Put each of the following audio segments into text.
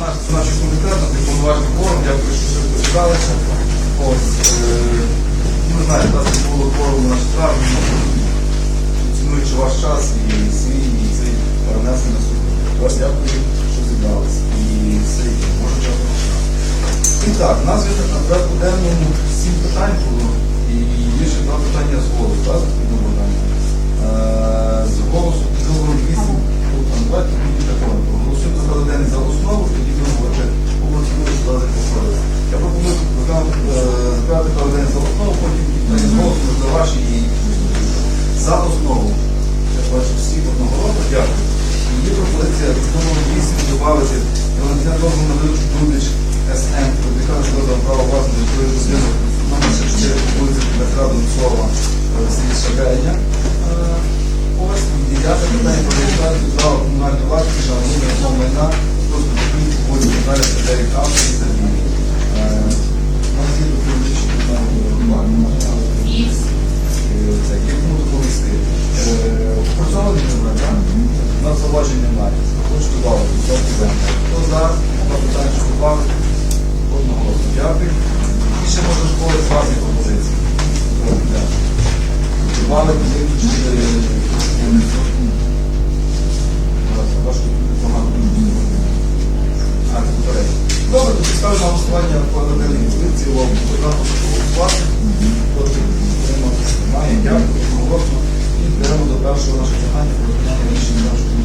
наш, наш комітет, на повноважний форум, дякую, що ви посідалися. Ось, е, ви знаєте, у нас не було форуму на травні, цінуючи ваш час і свій, і цей перенесли на суд. Вас дякую, що зібралися. І все, може час. І так, у нас є на порядку денному сім питань було, і є ще два питання з голосу, так? Питання. Е, З голосу під 8, тут там давайте тоді такого. Голосуємо за за основу, тоді будемо по процедурі складати походи. Я пропоную збирати порядок за основу, потім голосу, за ваші і за основу. Я бачу всі одноголосно, дякую. І Є пропозиція з номером 8 додати Валентина дозволу на видачу Дудич СМ, публікана складу право власної відповідь будинок номер 64 по вулиці Дмитра Донцова, в селі Шагайня. Е, Ось питання про реєстрацію права комунальної майна просто документів по вулиці Дмитра Сергій Авто і У нас є документичні питання. Ікс. Як кому доповісти. Опрацьовані немає, так? Одноголосно. Дякую. І ще можна школи з пропозиції. Добавити, виключити. Добре, тоді ставлю на голосування по електронній позиції. Вам одразу голосувати. Проти підтримати немає. Дякую. Голосно. І беремо до першого нашого питання про рішення нашого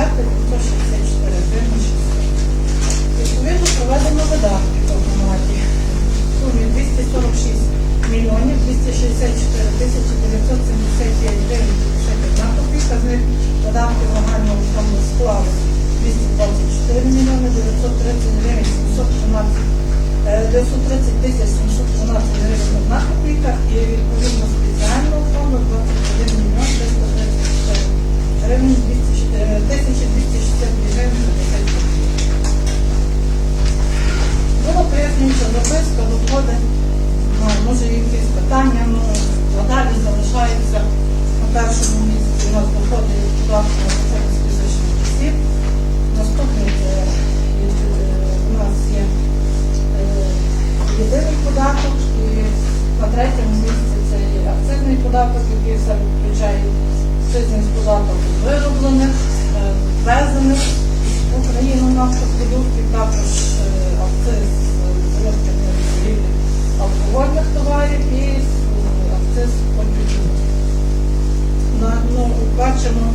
accept it податок, який все включає акцизний податок вироблених, е, ввезених в Україну нафтопродуктів, також е, акциз розподілу алкогольних товарів і е, акциз ну, бачимо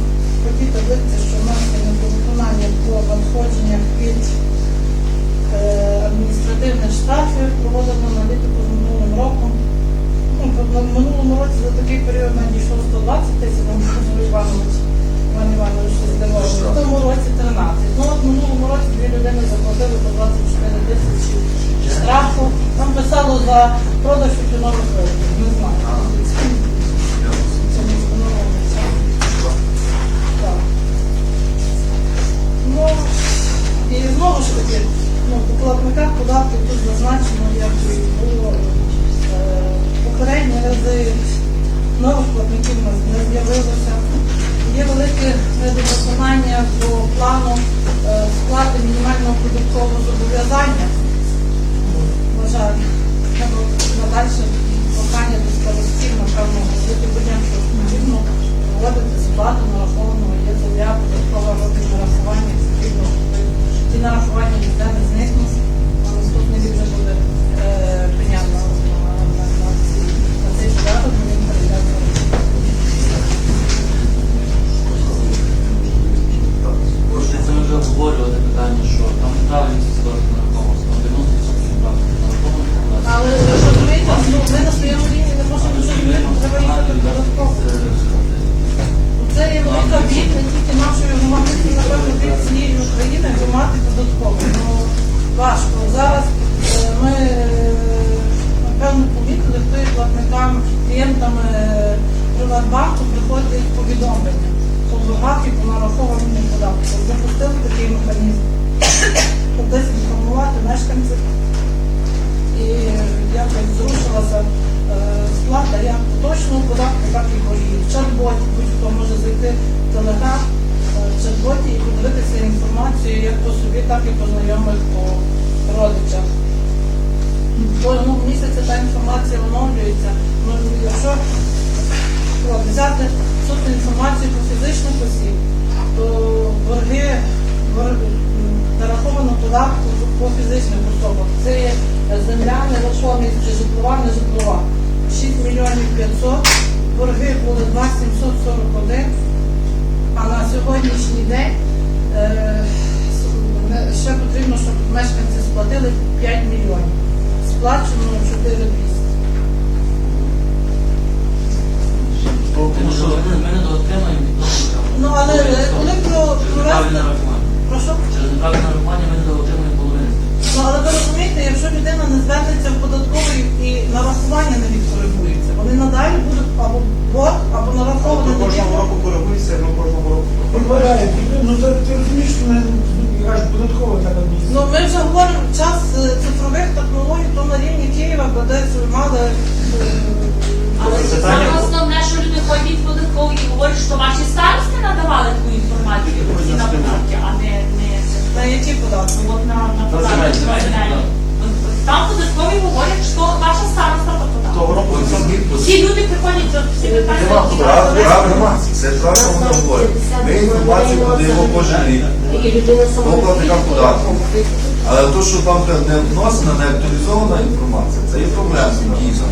по тій таблиці, що в нас є недовиконання по надходженнях від адміністративних штрафів, проводимо аналітику з минулим роком. Ну, в минулому році за такий період надійшло 120 тисяч, Володимир Іванович Іван Іванович здивований. В тому році 13. Ну от в минулому році дві людини заплатили по 24 тисячі штрафу. Там писало за продаж тютюнових виробів. Не знаю. Це не. Так. Ну, і знову ж таки, нових платників у нас не з'явилося. Є велике недовиконання по плану е, сплати мінімального податкового зобов'язання. На жаль, треба надальше прохання до старостів, напевно, говорити людям, що потрібно проводити сплату нарахованого є земля, податкова робить нарахування, потрібно, ті нарахування ніде не зникнуть. А наступний рік вже буде е, прийнято на, на, цей порядок, Це ми вже обговорювали питання, що там неправильність складно нараховувалося, там 90% неправильно нараховувалося. Але ж розумієте, ну, ми на своєму рівні не можемо змінити, треба їхати податково. Це є велика бід не тільки нашої громади, напевно, бід цієї України громади податково. Ну, важко. Зараз е, ми, е, напевно, помітили, хто є платниками, клієнтами е, Приватбанку приходять повідомлення по по нарахованому податку. Запустили такий механізм. Щоб десь інформувати мешканців і якось зрушилася е, сплата як поточного податку, так і боргів. В чат-боті будь-хто може зайти в телеграм е, в чат-боті і подивитися інформацію як по собі, так і по знайомих по родичах. Кожного місяця та інформація оновлюється. Ну, якщо взяти суто інформацію про фізичних осіб, то борги, нараховано податку по фізичних особах. Це є земля, нерухомість, житлова, не житлова. 6 мільйонів 500, борги були 2 741, а на сьогоднішній день е, ще потрібно, щоб мешканці сплатили 5 мільйонів. Сплачено 4 200. Тому що від того, Ну, але е, коли про через неправильне провести... нарахування. Прошу? Через неправильне нарахування ми не половини. Ну, але ви розумієте, якщо людина не звернеться в податковий і нарахування не відкоригується, вони надалі будуть або борг, або нараховані Тобто кожного року коригується, ну кожного року. Підбирає, ну це ти розумієш, що не аж податково так адміністрація. Ну, ми вже говоримо час е, цифрових технологій, то на рівні Києва, десь мали е, Але саме основне, що люди ходять і говорять, що ваші старости надавали таку інформацію на податки, а не, не на які податки. Ну, От на, на податки. Там податкові говорять, що ваша староста. Всі люди приходять, нема. Це правильно воно говорить. Ми інформацію подаємо кожен рік. По платникам податків. Але то, що там не вносена, не актуалізована інформація, це є проблема дійсно.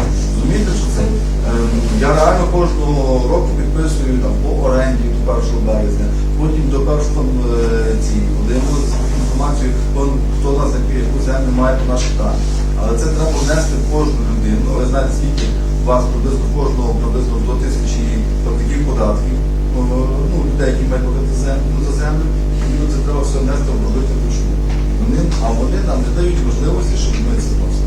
Розумієте, що це? Ем, Я реально кожного року підписую там по оренді до 1 березня, потім до першого там е, ці подивимося інформацію, хто, хто у нас яку землю має по наших даних. Але це треба внести в кожну людину. Ви знаєте, скільки у вас приблизно кожного приблизно до тисячі платників податків, ну, ну, людей, які мають платити землю за землю, і ну, це треба все внести, обробити вручну. А вони нам не дають можливості, щоб ми це вносили.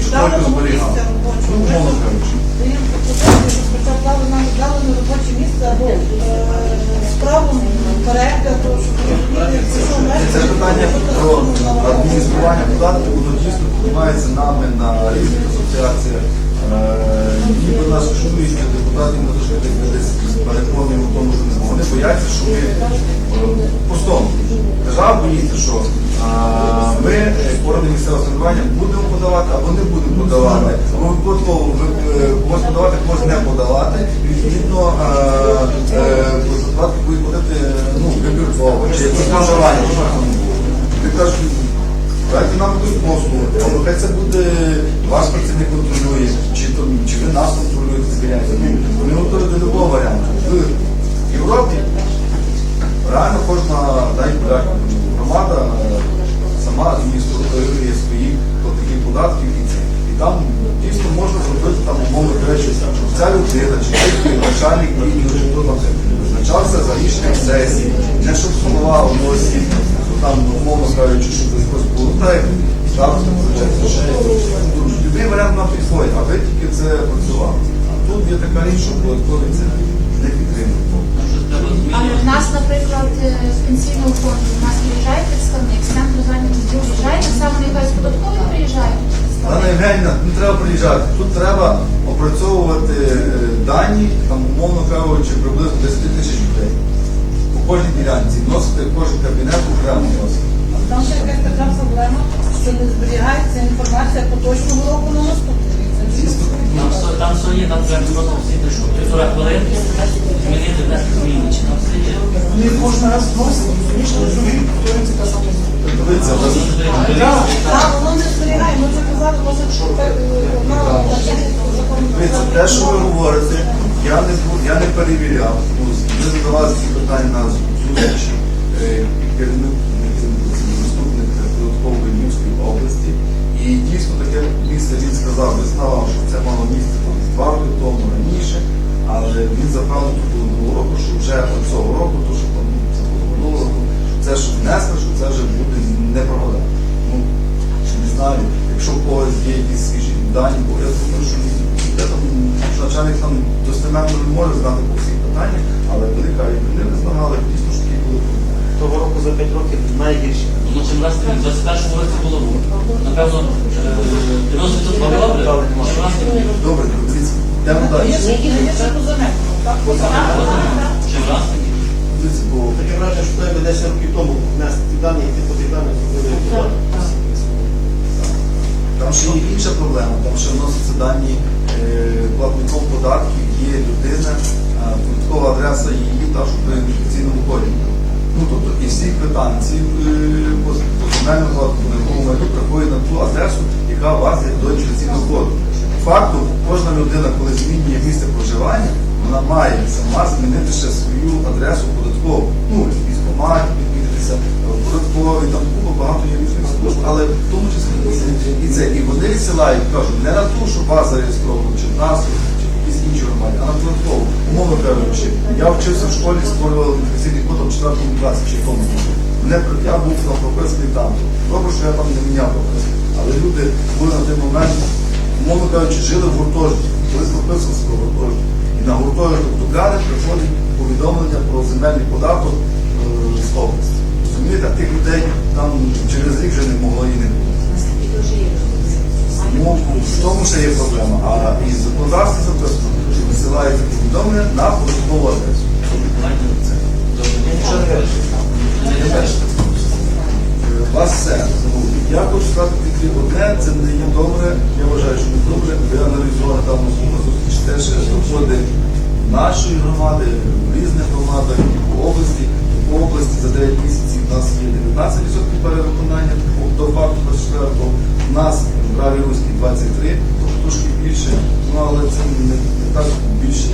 Місце робоче. Ну, умовно кажучи. Дали нам дали на робоче місце або е, справу перегляду, щоб Це питання про адміністрування податків, воно дійсно піднімається нами на різних асоціаціях. Е, Ніби нас чують депутатів, ми дуже десь переконуємо в тому, що не вони бояться, що ми е, пустому. Держава боїться, що ми, е, органи місцевого самоврядування, будемо подавати або не будемо подавати. Або випадково ви- е, когось подавати, когось не подавати. І, Відповідно, е, е, будуть платити ну, вибірково, чи бажання. Ти кажеш, Дайте нам якусь послугу, або хай це буде ваш працівник контролює, чи, то, чи ви нас контролюєте, звіряєте. Ну, Вони готові до любого варіанту. В Європі реально кожна дай поляк, громада е, сама адмініструє кожен раз розумієш, не розуміють, хто їм це казав. Дивіться, Так, Так, воно не зберігає. Ми вже казали, може, що е, Дивіться, те, що ви говорите, я не я не перевіряв. Ну, Ми задавали ці питання на зустрічі е, керівник не керівник, це заступник податкової Львівської області. І дійсно таке місце він сказав, визнавав, що це мало місце там два роки тому раніше, але він запевнив тут минулого року, що вже от цього року, то що це що внесли, що це вже буде не проблема. Ну, не знаю, якщо у когось є якісь свіжі дані, бо я думаю, що я там що начальник там достеменно не може знати по всіх питаннях, але вони кажуть, вони визнавали, дійсно що такі були проблеми. Того року за 5 років найгірше. Ну, чим раз в 21 році було, напевно, е, 90% було добре, чим раз. Добре, дивіться, йдемо далі. Чим раз не було. Таке враження, що тебе 10 років тому внести ті дані, і ти по тих даних зробили. Там ще є інша проблема, там ще вносяться дані е, платником податків, є людина, податкова адреса її, та що при ідентифікаційному коді. Ну, тобто і всі квитанції е, по земельному податку, на якому майду приходять на ту адресу, яка у вас є до ідентифікаційного коду. Факту, кожна людина, коли змінює місце проживання, вона має сама змінити ще свою адресу податкову. Ну, військомат, відмітитися, податкові, там було багато є служб, але в тому числі і- це. І вони відсилають, кажуть, не на ту, що вас зареєстровано, чи в нас, чи в якійсь іншій громаді, а на податкову. Умовно кажучи, я вчився в школі, створював ідентифікаційний код в 4 класі чи якому. Мене я був там прописаний там. Добре, що я там не міняв прописку. Але люди були на той момент, умовно кажучи, жили в гуртожитку. Колись прописувався про гуртожиток. І на гуртожиток Дубляни приходить повідомлення про земельний податок е, з області. Розумієте, а тих людей там через рік вже не могло і не було. Ну, в тому ще є проблема. А із законодавства записано, що висилається повідомлення на податкову адресу. Е, У вас все. Я хочу сказати тільки одне, це не є добре. Я вважаю, що не добре. Ви аналізували там зустріч теж доходи нашої громади, в різних громадах, по області. По області за 9 місяців у нас є 19% перевиконання до факту 24-го. У нас в праві руській 23, тобто трошки більше. Ну але це не так більше,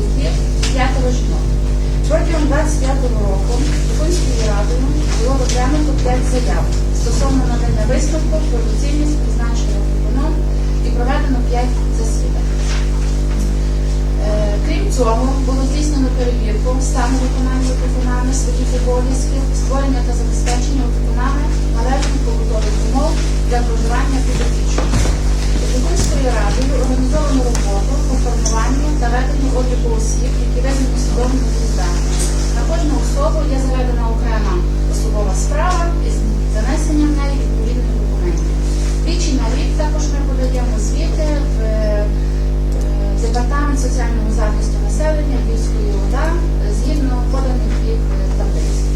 освіти свято Лежно. Протягом 25 року Путинською радою було розглянуто 5 заяв стосовно надання висновку про доцільність призначення виконом і проведено 5 засідань. Е, крім цього, було здійснено перевірку стану виконання виконання своїх обов'язків, створення та забезпечення виконання належних побутових умов для проживання підопічних міською радою організовано роботу по формуванню та веденню обліку осіб, які ведені судовому відповідальні. На кожну особу є заведена окрема особова справа із занесенням в неї відповідних документів. Двічі на рік також ми подаємо звіти в е, е, департамент соціального захисту населення Львівської ОДА е, згідно поданих їх таблиць.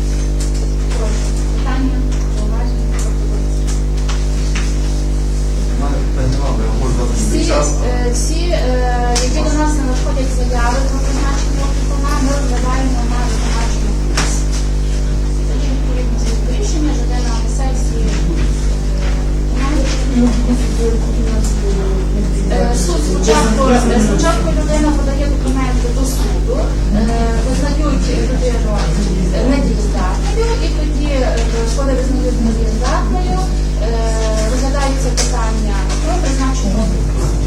Е, які до нас не надходять заяви про призначення опікуна, ми вживаємо на звинувачення комісії. Тоді відповідно до рішення людина на сесії. Е, е, Суд спочатку спочатку людина подає документи до суду, визнають людину недієздатною, і тоді, коли визнають недієздатною, розглядається питання про призначення опікуна.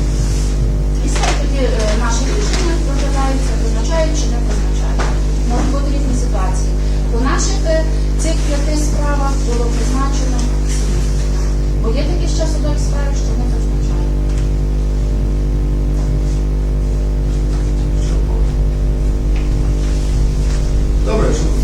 Е, наші рішення розглядаються, визначають чи не визначають. Можуть бути різні ситуації. По наших е, цих п'яти справах було призначено сім. Бо є такі ще судові сфери, що не визначають. Добре.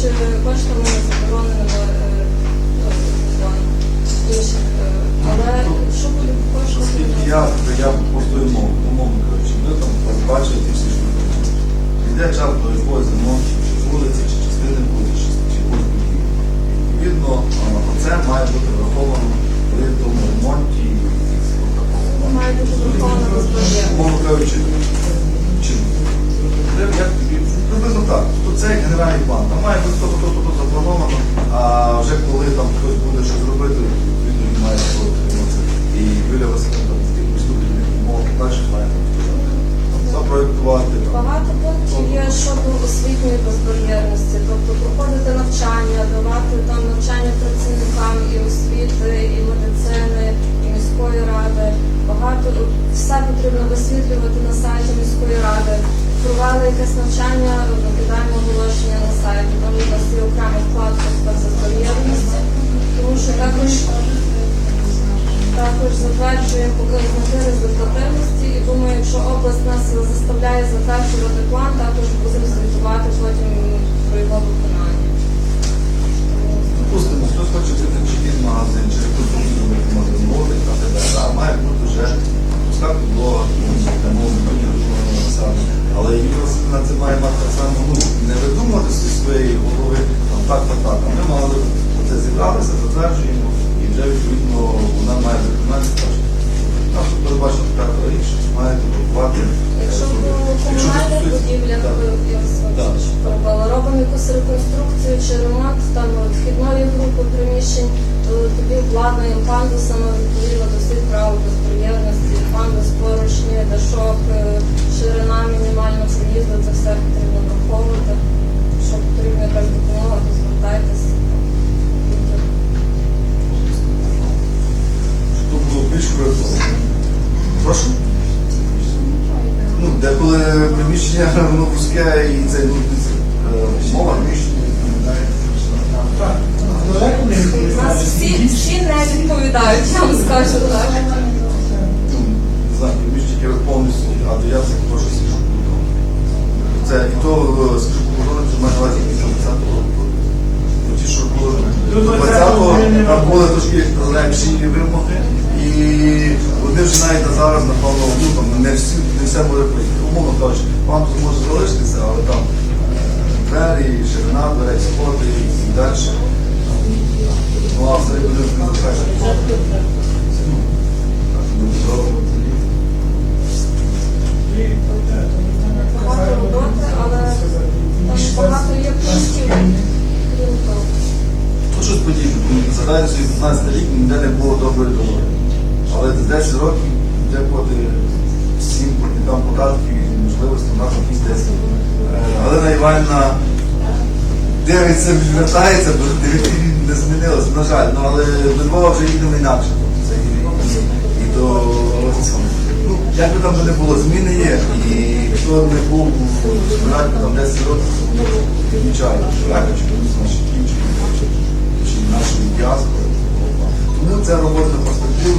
чи коштами забороненого інших. Але що буде коштувати? Я я простою мовою, умовно кажучи, ви там бачите всі штуки. Йде час до якогось замовчі, чи вулиці, чи частини вулиці, чи будь Відповідно, е, це має бути враховано при тому ремонті. Має бути враховано розброєння. Умовно кажучи, чи як приблизно так. Тобто це як генеральний план. Там має бути тобто, тобто, заплановано, а вже коли там хтось буде щось робити, відповідно він має це. І Юлія Васильівна там таких приступних умов далі має там, запроєктувати. Багато пунктів є щодо освітньої безбар'єрності, тобто проходити навчання, давати там навчання працівникам і освіти, і медицини, і міської ради. Багато все потрібно висвітлювати на сайті міської ради. Провели якесь навчання, викидаємо оголошення на сайті. Там у нас є окрема вкладка з безбар'єрності, тому що також також затверджуємо показники результативності і думаю, якщо область нас заставляє затверджувати план, також будемо звітувати потім про його виконання. Допустимо, хтось хоче бути чи він магазин, чи магазин моди, та т.д. Да, має бути вже пускати блога, для мови, населення. Але Васильівна це має мати так само, ну, не видумувати зі своєї голови, там так, так, ми мали це зібралися, затверджуємо, і вже відповідно вона має виконати теж. Там тут передбачено така річ, маєте блокувати. Якщо по Якщо комунальних стосується- будівлях Так. ви я вас Так. вибачте, що перебила, робимо якусь реконструкцію чи ремонт там вхідної групи приміщень, тоді обладнуємо пандусами відповідно до всіх правил безприємності, пандус поручні, дашок, е, ширина мінімальна проїзду, це все потрібно враховувати. Якщо потрібна якась допомога, то звертайтеся. Щоб було більш коректно. Прошу? Ну, деколи приміщення воно вузьке і це ну, е, мова приміщення відповідає. Нас всі, всі не відповідають, я вам скажу так. Не знаю, приміщення, повністю, а то я це прошу скажу. Це і то е, скажу кордон, це має на увазі після 20-го року. Ті, що було До до 20-го 20-го, вже нема. там були трошки легші вимоги. І вони вже навіть на зараз, напевно, ну, там, не, всі, не все може пройти. Умовно кажучи, вам тут може залишитися, але там двері, ширина дверей, сходи і далі. Багато роботи, але там багато є пунктів, крім того. Згадайте 15 рік ніде не було доброї дороги. Але за 10 років дякувати всім платникам податків і можливості у нас якісь 10. Е, Галина Іванівна дивиться, відвертається, бо директиві не змінилося, на жаль. Ну, але до Львова вже їдемо інакше. І, і, до Ну, як би там не було, зміни є. І хто не був у Радку там 10 років, відмічає, що Радка чи комусь наші кінчені чи нашої діаспори. Тому це робота перспектив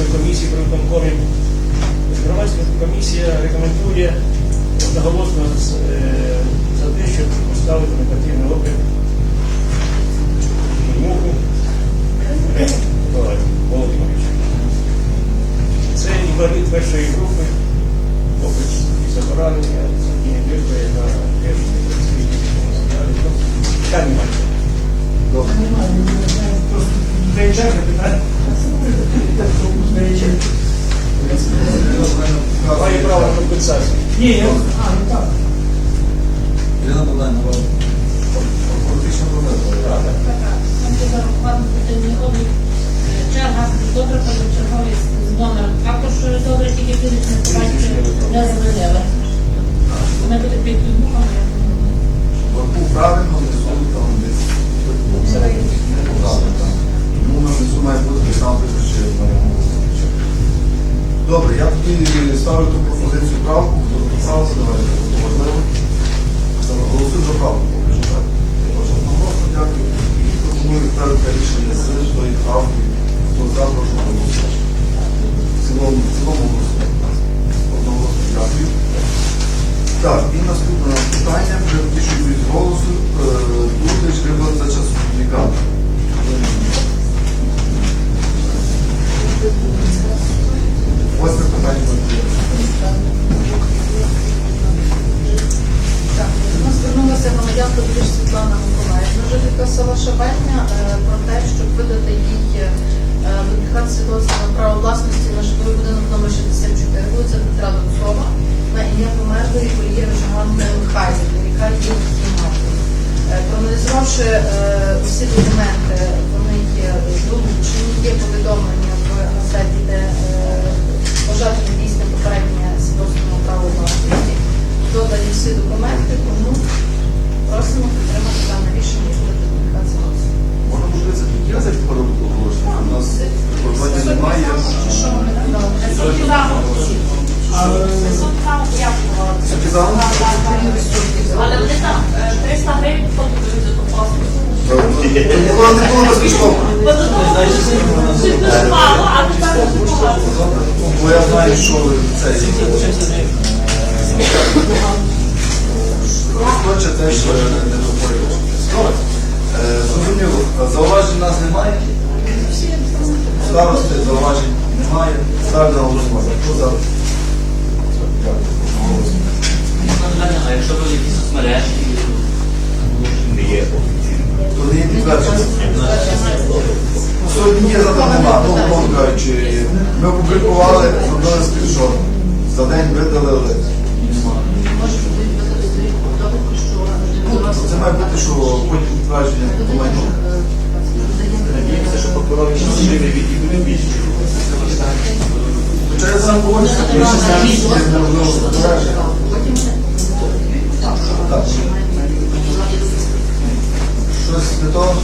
громадською комісією при виконкомі. Громадська комісія рекомендує одноголосно е, за те, щоб поставити на квартирний облік Муху Володимирович. Це інвалід першої групи, хлопець із поранення, не дихає на першій працівній. Питань немає. Добре. Приїжджайте, питання. Має право на. Ні, я... А, ну так. Ірина Богданівна, фактично помилка. Там є зарахувати потрібний облік. Черга фотографа до черговий з номером. Також добре, тільки фізичне побачити не змінили. Ми буде під підбухами. Зауважень у нас немає. Старости зауважень немає. Ставлю на голосування. Хто за? А якщо ви якісь соцмережі, Не є офіційно. То не є підтвердження. Сьогодні є, завтра нема. Ну, кажучи, ми опублікували, зробили скріншот. За день видалили. Це має бути, що потім підтвердження документів. Надіємося, ще не відійдуть більше. Хоча я сам погоджуся, тому що це можливо збереження. Щось не то?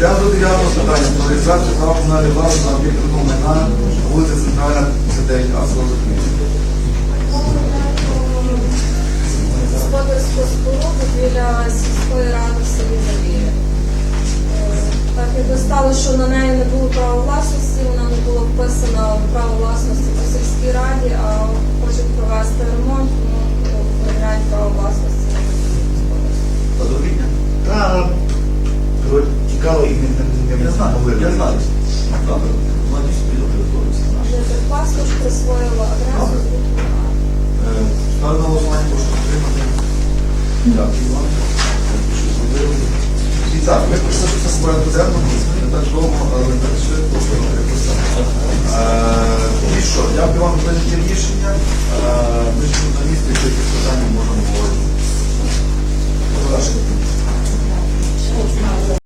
Я до дев'ятого питання про реєстрацію права комунальної власності на об'єкт рухомого майна вулиця Центральна, 59, а Так стало, що на неї не було права власності, вона не була вписана в право власності по сільській раді, а хочуть провести ремонт, тому перевіряють право власності господарство. Та цікаво і не, Я знаю, я знаю. Добре, собі підготовився. Вже паспорт присвоїла адресу. Е, Ставлю на голосування, прошу підтримати. Дякую вам. Дякую, що зробили. І так, ми прийшли порядку на чому І що, я б за знайти рішення, е, ми ж журналісти в яких питаннях можемо говорити.